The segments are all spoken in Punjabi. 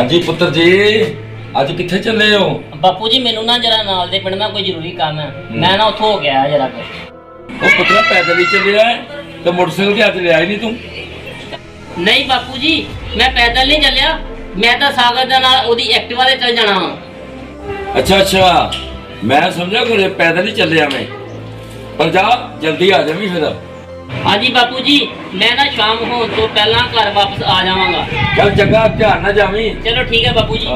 ਹਾਂਜੀ ਪੁੱਤਰ ਜੀ ਅੱਜ ਕਿੱਥੇ ਚੱਲੇ ਹੋ? ਬਾਪੂ ਜੀ ਮੈਨੂੰ ਨਾ ਜਰਾ ਨਾਲ ਦੇ ਪਿੰਡ ਨਾਲ ਕੋਈ ਜ਼ਰੂਰੀ ਕੰਮ ਹੈ। ਮੈਂ ਨਾ ਉੱਥੋਂ ਹੋ ਗਿਆ ਜਰਾ ਕੁ। ਉਹ ਪੁੱਤਰਾ ਪੈਦਲ ਹੀ ਚੱਲਿਆ ਹੈ, ਤੇ ਮੋਟਰਸਾਈਕਲ ਤੇ ਅੱਜ ਲਿਆ ਹੀ ਨਹੀਂ ਤੂੰ। ਨਹੀਂ ਬਾਪੂ ਜੀ ਮੈਂ ਪੈਦਲ ਨਹੀਂ ਚੱਲਿਆ। ਮੈਂ ਤਾਂ ਸਾਗਰ ਦੇ ਨਾਲ ਉਹਦੀ ਐਕਟਿਵਾ ਤੇ ਚੱਲ ਜਾਣਾ ਅੱਛਾ ਅੱਛਾ। ਮੈਂ ਸਮਝਿਆ ਕਿ ਪੈਦਲ ਹੀ ਚੱਲਿਆ ਮੈਂ। ਪਰ ਜਾ ਜਲਦੀ ਆ ਜਾਵੀਂ ਫਿਰ। ਹਾਂਜੀ ਬਾਪੂ ਜੀ ਮੈਂ ਨਾ ਸ਼ਾਮ ਹੋਣ ਤੋਂ ਪਹਿਲਾਂ ਘਰ ਵਾਪਸ ਆ ਜਾਵਾਂਗਾ। ਚੱਲ ਚੰਗਾ ਧਿਆਨ ਨਾਲ ਜਾਵੀਂ। ਚਲੋ ਠੀਕ ਹੈ ਬਾਪੂ ਜੀ।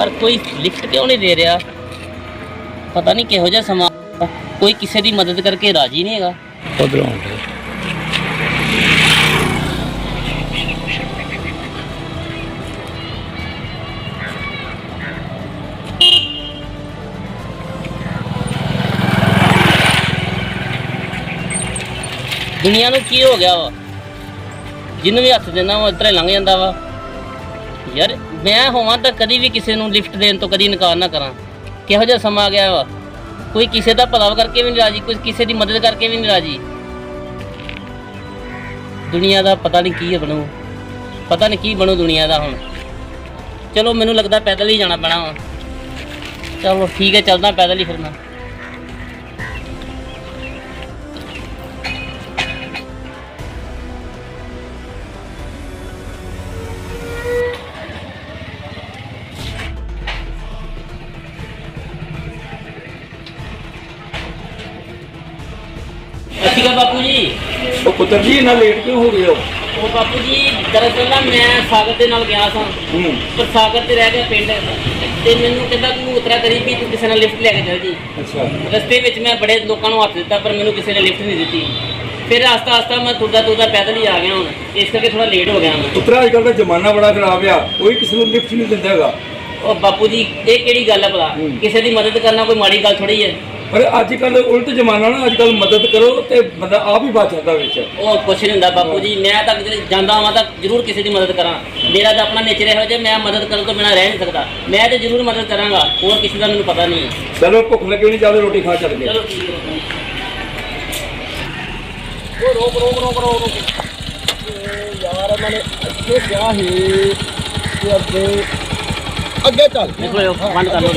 ਯਾਰ ਕੋਈ ਲਿਫਟ ਕਿਉਂ ਨਹੀਂ ਦੇ ਰਿਹਾ। ਪਤਾ ਨਹੀਂ ਕਿਹੋ ਜਿਹਾ ਸਮਾਂ। ਕੋਈ ਕਿਸੇ ਦੀ ਮਦਦ ਕਰਕੇ ਰਾਜੀ ਨਹੀਂ ਹੈਗਾ। ਉਧਰੋਂ ਦੁਨੀਆ ਨੂੰ ਕੀ ਹੋ ਗਿਆ ਵਾ? ਜਿਹਨੂੰ ਵੀ ਹੱਥ ਦੇਣਾ ਉਹ ਇਤਰੇ ਲੰਘ ਜਾਂਦਾ ਵਾ। ਯਾਰ ਮੈਂ ਹੋਵਾਂ ਤਾਂ ਕਦੀ ਵੀ ਕਿਸੇ ਨੂੰ ਲਿਫਟ ਦੇਣ ਤੋਂ ਕਦੀ ਇਨਕਾਰ ਨਾ ਕਰਾਂ। ਕਿਹੋ ਜਿਹਾ ਸਮਾਂ ਆ ਗਿਆ ਵਾ। ਕੋਈ ਕਿਸੇ ਦਾ ਭਲਾ ਕਰਕੇ ਵੀ ਨਹੀਂ ਰਾਜੀ, ਕੋਈ ਕਿਸੇ ਦੀ ਮਦਦ ਕਰਕੇ ਵੀ ਨਹੀਂ ਰਾਜੀ। ਦੁਨੀਆ ਦਾ ਪਤਾ ਨਹੀਂ ਕੀ ਬਣੂ। ਪਤਾ ਨਹੀਂ ਕੀ ਬਣੂ ਦੁਨੀਆ ਦਾ ਹੁਣ। ਚਲੋ ਮੈਨੂੰ ਲੱਗਦਾ ਪੈਦਲ ਹੀ ਜਾਣਾ ਪੈਣਾ ਵਾ। ਚਲੋ ਠੀਕ ਹੈ, ਚੱਲਦਾ ਪੈਦਲ ਹੀ ਫਿਰ ਮੈਂ ਸ਼੍ਰੀ ਅਕਾਲ ਬਾਪੂ ਜੀ। ਉਹ ਪੁੱਤਰ ਜੀ ਇੰਨਾ ਲੇਟ ਕਿਉਂ ਹੋ ਗਏ ਹੋ? ਉਹ ਬਾਪੂ ਜੀ ਦਰਅਸਲ ਨਾ ਮੈਂ ਸਾਗਰ ਦੇ ਨਾਲ ਗਿਆ ਸਾਂ। ਹੂੰ। ਪਰ ਸਾਗਰ ਤੇ ਰਹਿ ਗਿਆ ਪਿੰਡ। ਤੇ ਮੈਨੂੰ ਕਹਿੰਦਾ ਤੂੰ ਉਤਰਾ ਕਰੀ ਵੀ ਤੂੰ ਕਿਸੇ ਨਾਲ ਲਿਫਟ ਲੈ ਕੇ ਚੱਲ ਜੀ। ਅੱਛਾ। ਰਸਤੇ ਵਿੱਚ ਮੈਂ ਬੜੇ ਲੋਕਾਂ ਨੂੰ ਹੱਥ ਦਿੱਤਾ ਪਰ ਮੈਨੂੰ ਕਿਸੇ ਨੇ ਲਿਫਟ ਨਹੀਂ ਦਿੱਤੀ। ਫਿਰ ਆਸਤਾ ਆਸਤਾ ਮੈਂ ਤੁਰਦਾ ਤੁਰਦਾ ਪੈਦਲ ਹੀ ਆ ਗਿਆ ਹੁਣ। ਇਸ ਕਰਕੇ ਥੋੜਾ ਲੇਟ ਹੋ ਗਿਆ ਮੈਂ ਪੁੱਤਰਾ ਅੱਜ ਕੱਲ ਦਾ ਜ਼ਮਾਨਾ ਬੜਾ ਖਰਾਬ ਆ। ਕੋਈ ਕਿਸੇ ਨੂੰ ਲਿਫਟ ਨਹੀਂ ਦਿੰਦਾ ਹੈਗਾ। ਉਹ ਬਾਪੂ ਜੀ ਇਹ ਕਿਹੜੀ ਗੱਲ ਹੈ ਭਲਾ? ਹੂੰ। ਕਿਸੇ ਦੀ ਮਦਦ ਕਰਨਾ ਕੋਈ ਮਾੜੀ ਗੱਲ ਥੋੜੀ ਹੈ। ਪਰ ਅੱਜ ਕੱਲ ਉਲਟ ਜ਼ਮਾਨਾ ਨਾ ਅੱਜ ਕੱਲ ਮਦਦ ਕਰੋ ਤੇ ਬੰਦਾ ਆਪ ਹੀ ਬਚ ਜਾਂਦਾ ਵਿੱਚ। ਉਹ ਕੁਛ ਨਹੀਂ ਹੁੰਦਾ ਬਾਪੂ ਜੀ ਮੈਂ ਤਾਂ ਕਿਤੇ ਜਾਂਦਾ ਹਾਂ ਤਾਂ ਜ਼ਰੂਰ ਕਿਸੇ ਦੀ ਮਦਦ ਕਰਾਂ। ਮੇਰਾ ਤਾਂ ਆਪਣਾ ਨੇਚਰ ਇਹੋ ਜਿਹਾ ਮੈਂ ਮਦਦ ਕਰਨ ਤੋਂ ਬਿਨਾਂ ਰਹਿ ਨਹੀਂ ਸਕਦਾ। ਮੈਂ ਤੇ ਜ਼ਰੂਰ ਮਦਦ ਕਰਾਂਗਾ ਹੋਰ ਕਿਸੇ ਦਾ ਮੈਨੂੰ ਪਤਾ ਨਹੀਂ ਹੈ। ਚਲੋ ਭੁੱਖ ਲੱਗੀ ਨਹੀਂ ਜਾਵੇ ਰੋਟੀ ਖਾ ਚੱਲ ਗਏ ਚਲੋ ਠੀਕ ਹੈ। ਬਾਪੂ ਜੀ। ਉਹ ਰੋਕ ਰੋਕ ਰੋਕ ਰੋਕ ਰੋਕ। ਯਾਰ ਇਹਨਾਂ ਨੇ ਅੱਗੇ ਗਿਆ ਸੀ ਅੱਗੇ ਅੱਗੇ ਚੱਲ। ਦੇਖੋ ਇਹ ਬੰਦ ਕਰ ਲਓ।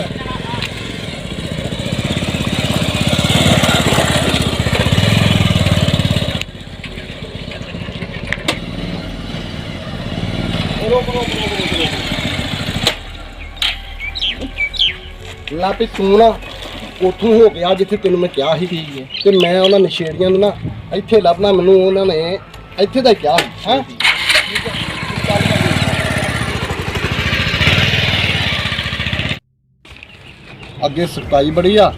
ਲਾ ਵੀ ਤੂੰ ਨਾ ਉੱਥੋਂ ਹੋ ਗਿਆ ਜਿੱਥੇ ਤੈਨੂੰ ਮੈਂ ਕਿਹਾ ਸੀ ਤੇ ਮੈਂ ਉਹਨਾਂ ਨਸ਼ੇੜੀਆਂ ਨੂੰ ਨਾ ਇੱਥੇ ਲੱਭਣਾ ਮੈਨੂੰ ਉਹਨਾਂ ਨੇ ਇੱਥੇ ਦਾ ਕਿਹਾ ਸੀ, ਹੈਂ? ਅੱਗੇ ਸਖਤਾਈ ਬੜੀ ਆ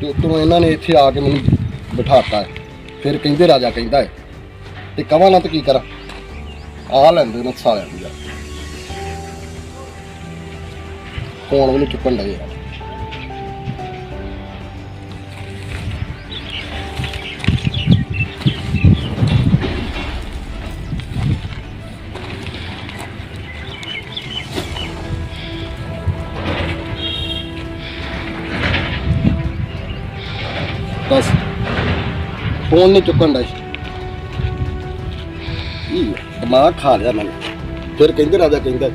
ਤੇ ਉੱਤੋਂ ਇਹਨਾਂ ਨੇ ਇੱਥੇ ਆ ਕੇ ਮੈਨੂੰ ਬਿਠਾਤਾ ਹੈ। ਫਿਰ ਕਹਿੰਦੇ ਰਾਜਾ ਕਹਿੰਦਾ ਹੈ। ਤੇ ਕਵਾਂ ਨਾ ਤੇ ਕੀ ਕਰਾਂ? ਆ ਲੈਂਦੇ ਨੇ ਸਾਲਿਆਂ ਨੂੰ ਯਾਰ ਫੋਨ ਦਿਮਾਗ ਖਾ ਲਿਆ ਮੈਨੂੰ ਫਿਰ ਕਹਿੰਦੇ ਰਾਜਾ ਕਹਿੰਦਾ।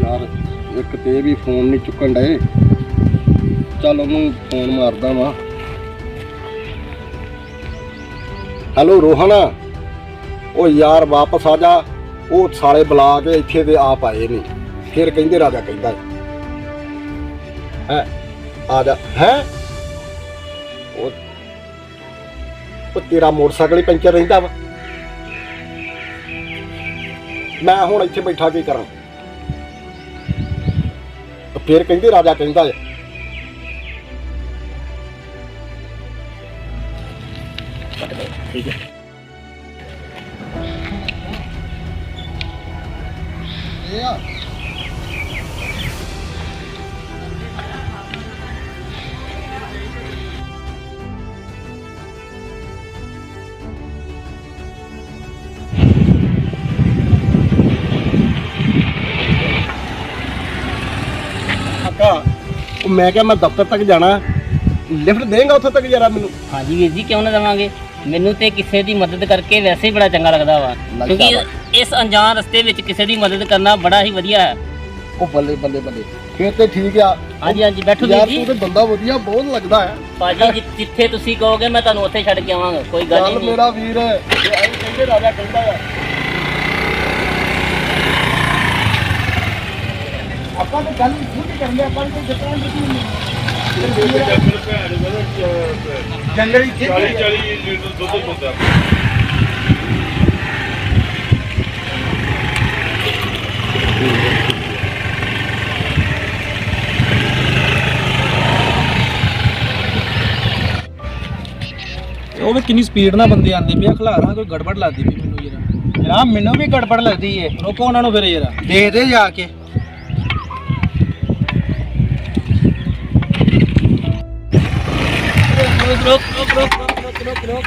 ਯਾਰ, ਇੱਕ ਤੇ ਵੀ ਫੋਨ ਨਹੀਂ ਚੁੱਕਣ ਡਏ। ਚੱਲ ਉਹਨੂੰ ਫੋਨ ਮਾਰਦਾ ਵਾਂ। ਹੈਲੋ ਰੋਹਨ। ਉਹ ਯਾਰ, ਵਾਪਸ ਆ ਜਾ। ਉਹ ਸਾਲੇ ਬੁਲਾ ਕੇ ਇੱਥੇ ਤੇ ਆਪ ਆਏ ਨੇ। ਫਿਰ ਕਹਿੰਦੇ ਰਾਜਾ ਕਹਿੰਦਾ। ਹੈ? ਆ ਜਾ। ਹੈ? ਉਹ ਉਹ ਤੇਰਾ ਮੋਟਰਸਾਈਕਲ ਹੀ ਪੈਂਚਰ ਰਹਿੰਦਾ ਵਾ। ਮੈਂ ਹੁਣ ਇੱਥੇ ਬੈਠਾ ਕੀ ਕਰਾਂ? ਫੇਰ ਕਹਿੰਦੇ ਰਾਜਾ ਕਹਿੰਦਾ ਹੈ ਠੀਕ ਹੈ। ਯਾ ਕਾਕਾ ਉਹ ਮੈਂ ਕਿਹਾ ਮੈਂ ਦਫ਼ਤਰ ਤੱਕ ਜਾਣਾ। ਲਿਫਟ ਦੇਂਗਾ ਉੱਥੇ ਤੱਕ ਜਰਾ ਮੈਨੂੰ? ਹਾਂਜੀ ਵੀਰ ਜੀ ਕਿਉਂ ਨਾ ਦੇਵਾਂਗੇ? ਮੈਨੂੰ ਤੇ ਕਿਸੇ ਦੀ ਮਦਦ ਕਰਕੇ ਵੈਸੇ ਹੀ ਬੜਾ ਚੰਗਾ ਲੱਗਦਾ ਵਾ। ਲੱਗਦਾ ਕਿਉਂਕਿ ਇਸ ਅਣਜਾਣ ਰਸਤੇ ਵਿੱਚ ਕਿਸੇ ਦੀ ਮਦਦ ਕਰਨਾ ਬੜਾ ਹੀ ਵਧੀਆ ਹੈ। ਉਹ ਬੱਲੇ ਬੱਲੇ ਬੱਲੇ। ਫੇਰ ਤੇ ਠੀਕ ਆ। ਹਾਂਜੀ ਹਾਂਜੀ ਬੈਠੋ ਵੀਰ ਯਾਰ ਜੀ। ਤੂੰ ਤੇ ਬੰਦਾ ਵਧੀਆ ਬਹੁਤ ਲੱਗਦਾ ਹੈ। ਭਾਜੀ ਜਿ- ਜਿੱਥੇ ਤੁਸੀਂ ਕਹੋਗੇ ਮੈਂ ਤੁਹਾਨੂੰ ਉੱਥੇ ਛੱਡ ਕੇ ਆਵਾਂਗਾ। ਕੋਈ ਗੱਲ ਹੀ ਚੱਲ ਨਹੀਂ। ਮੇਰਾ ਵੀਰ। ਇਹ ਆਈ ਕਹਿੰਦੇ ਰਾਜਾ ਕਹਿੰਦਾ ਆ ਆਪਾਂ ਤਾਂ ਗੱਲ ਨਹੀਂ ਕਰਨੀ ਆਪਾਂ ਕੋਈ ਜਿੱਤਾਂ ਜੰਗਲੀ 40 40 ਲੀਟਰ ਦੁੱਧ ਹੁੰਦਾ। ਉਹ ਵੀ ਕਿੰਨੀ ਸਪੀਡ ਨਾਲ ਬੰਦੇ ਆਂਦੇ ਪਏ ਖਲਾਰਾਂ ਕੋਈ ਗੜਬੜ ਲੱਗਦੀ ਪਈ ਮੈਨੂੰ ਯਾਰ। ਜਨਾਬ ਮੈਨੂੰ ਵੀ ਗੜਬੜ ਲੱਗਦੀ ਏ। ਰੋਕੋ ਉਹਨਾਂ ਨੂੰ ਫਿਰ ਯਾਰ। ਦੇ ਦੇ ਜਾ ਕੇ। ਰੁਕ ਰੁਕ ਰੁਕ ਰੁਕ ਰੁਕ ਰੁਕ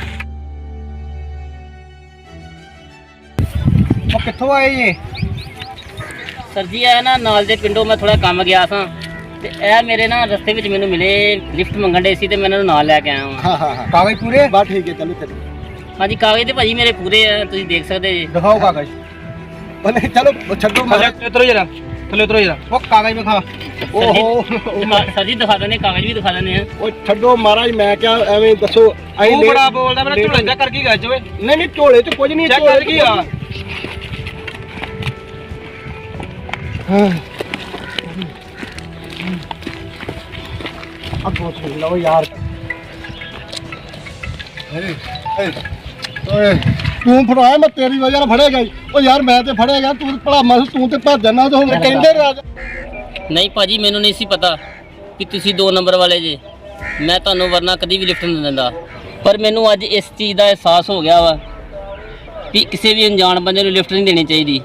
ਉਹ ਕਿੱਥੋਂ ਆਏ ਜੀ? ਸਰ ਜੀ ਇਹ ਨਾ ਨਾਲ ਦੇ ਪਿੰਡੋਂ ਮੈਂ ਥੋੜਾ ਕੰਮ ਗਿਆ ਸਾਂ ਤੇ ਇਹ ਮੇਰੇ ਨਾ ਰਸਤੇ ਵਿੱਚ ਮੈਨੂੰ ਮਿਲੇ ਲਿਫਟ ਮੰਗਣ ਦੇ ਸੀ ਤੇ ਮੈਂ ਇਹਨਾਂ ਨੂੰ ਨਾਲ ਲੈ ਕੇ ਆਇਆ ਹਾਂ ਹਾਂ ਹਾਂ। ਕਾਗਜ਼ ਪੂਰੇ? ਬਾ ਠੀਕ ਹੈ ਚੱਲੋ ਚੱਲੋ ਹਾਂਜੀ ਕਾਗਜ਼ ਤੇ ਭਾਜੀ ਮੇਰੇ ਪੂਰੇ ਆ ਤੁਸੀਂ ਦੇਖ ਸਕਦੇ ਜੀ। ਦਿਖਾਓ ਕਾਗਜ਼। ਨਹੀਂ ਚਲੋ ਛੱਡੋ ਮਾਰਾ ਉਤਰੋ ਜਰਾ। ਥੱਲੇ ਉਤਰੋ ਜਰਾ। ਉਹ ਕਾਗਜ਼ ਵਿਖਾ ਓਹੋ। ਸਰ ਜੀ ਦਿਖਾ ਦਿੰਦੇ ਕਾਗਜ਼ ਵੀ ਦਿਖਾ ਦਿੰਦੇ ਆ। ਉਹ ਛੱਡੋ ਮਹਾਰਾਜ ਮੈਂ ਕਿਹਾ ਐਵੇਂ ਦੱਸੋ ਤੂੰ ਬੜਾ ਬੋਲਦਾ ਮੇਰਾ ਝੋਲੇ ਚੈੱਕ ਕਰ ਕੀ ਗੱਜ ਓਏ। ਨਹੀਂ ਨਹੀਂ ਝੋਲੇ 'ਚ ਕੁਝ ਨਹੀਂ ਚੈੱਕ ਕਰ ਕੀ ਆ। ਅੱਗੋਂ ਸੁਣ ਲਓ ਯਾਰ। ਓਏ। ਤੂੰ ਫੜਾਇਆ ਮੈਂ ਤੇਰੀ ਵਜ੍ਹਾ ਨਾਲ ਫੜੇਗਾ ਹੀ ਉਹ ਯਾਰ ਮੈਂ ਤੇ ਫੜੇਗਾ ਤੂੰ ਭਲਾ ਮੈਂ ਤੂੰ ਤੇ ਭੱਜ ਜਾਣਾ ਤੇ ਹੁਣ ਕਹਿੰਦੇ ਰਾਜਾ। ਨਹੀਂ ਭਾਜੀ ਮੈਨੂੰ ਨਹੀਂ ਸੀ ਪਤਾ ਕਿ ਤੁਸੀਂ 2 ਨੰਬਰ ਵਾਲੇ ਜੇ। ਮੈਂ ਤੁਹਾਨੂੰ ਵਰਨਾ ਕਦੀ ਵੀ ਲਿਫਟ ਨਹੀਂ ਦਿੰਦਾ। ਪਰ ਮੈਨੂੰ ਅੱਜ ਇਸ ਚੀਜ਼ ਦਾ ਅਹਿਸਾਸ ਹੋ ਗਿਆ ਵਾ ਕਿ ਕਿਸੇ ਵੀ ਅਣਜਾਣ ਬੰਦੇ ਨੂੰ ਲਿਫਟ ਨਹੀਂ ਦੇਣੀ ਚਾਹੀਦੀ।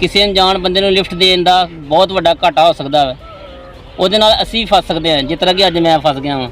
ਕਿਸੇ ਅਣਜਾਣ ਬੰਦੇ ਨੂੰ ਲਿਫਟ ਦੇਣ ਦਾ ਬਹੁਤ ਵੱਡਾ ਘਾਟਾ ਹੋ ਸਕਦਾ ਹੈ ਉਹਦੇ ਨਾਲ ਅਸੀਂ ਫਸ ਸਕਦੇ ਹਾਂ ਜਿਸ ਤਰ੍ਹਾਂ ਕਿ ਅੱਜ ਮੈਂ ਫਸ ਗਿਆ ਹਾਂ